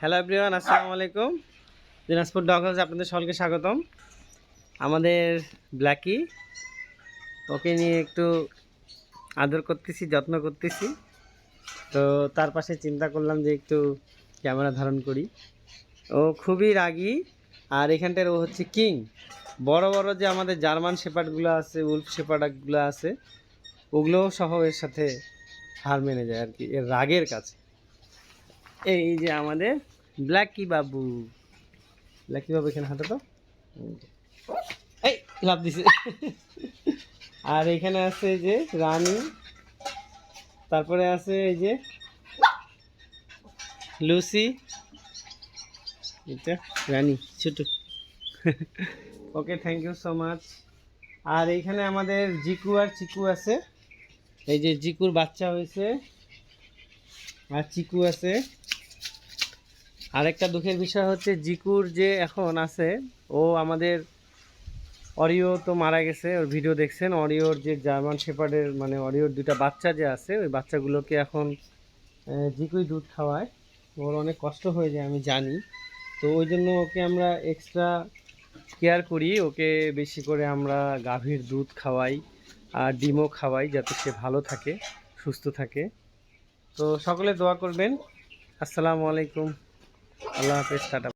Hello everyone, আসসালামু আলাইকুম। Dinajpur dog হাউসে আপনাদের সকলকে স্বাগতম। আমাদের ব্ল্যাকি, ওকে নিয়ে একটু আদর করতেছি, যত্ন করতেছি। তো তার পাশে চিন্তা করলাম যে একটু ক্যামেরা ধারণ করি। ও খুবই রাগী, আর এখানটার ও হচ্ছে কিং। বড় বড় যে আমাদের জার্মান শেপার্ডগুলো আছে, উল্ফ শেপার্ডগুলো আছে, ওগুলোও সহ এর সাথে হার মেনে যায় আর কি, এর রাগের কাছে। এই যে আমাদের ব্ল্যাকি বাবু ব্ল্যাকি বাবু এখানে হাঁটো তো? এই লাভ দিছে। আর এখানে আছে যে রানী। তারপরে আছে এই যে লুসি এটা রানী, ছোট। Okay thank you so much আর এইখানে আমাদের জিকু আর চিকু আছে। এই যে জিকুর বাচ্চা হয়েছে। আর চিকু আছে। আরেকটা দুঃখের বিষয় হচ্ছে, জিকুর যে এখন আছে, ও আমাদের অরিও তো মারা গেছে, ওর ভিডিও দেখছেন, অরিওর যে জার্মান শেপার্ডের মানে অরিওর দুটা বাচ্চা যে আছে, ওই বাচ্চাগুলোকে এখন জিকুই দুধ খাওয়ায়। ওর অনেক কষ্ট হয়ে যায়, আমি জানি। তো ওই জন্য ওকে আমরা এক্সট্রা কেয়ার করি, ওকে বেশি করে আমরা গাভীর দুধ খাওয়াই আর ডিমও খাওয়াই, যাতে সে ভালো থাকে, সুস্থ থাকে। তো সকলে দোয়া করবেন। আসসালামু আলাইকুম। আল্লাহ হাফিজ টাটা।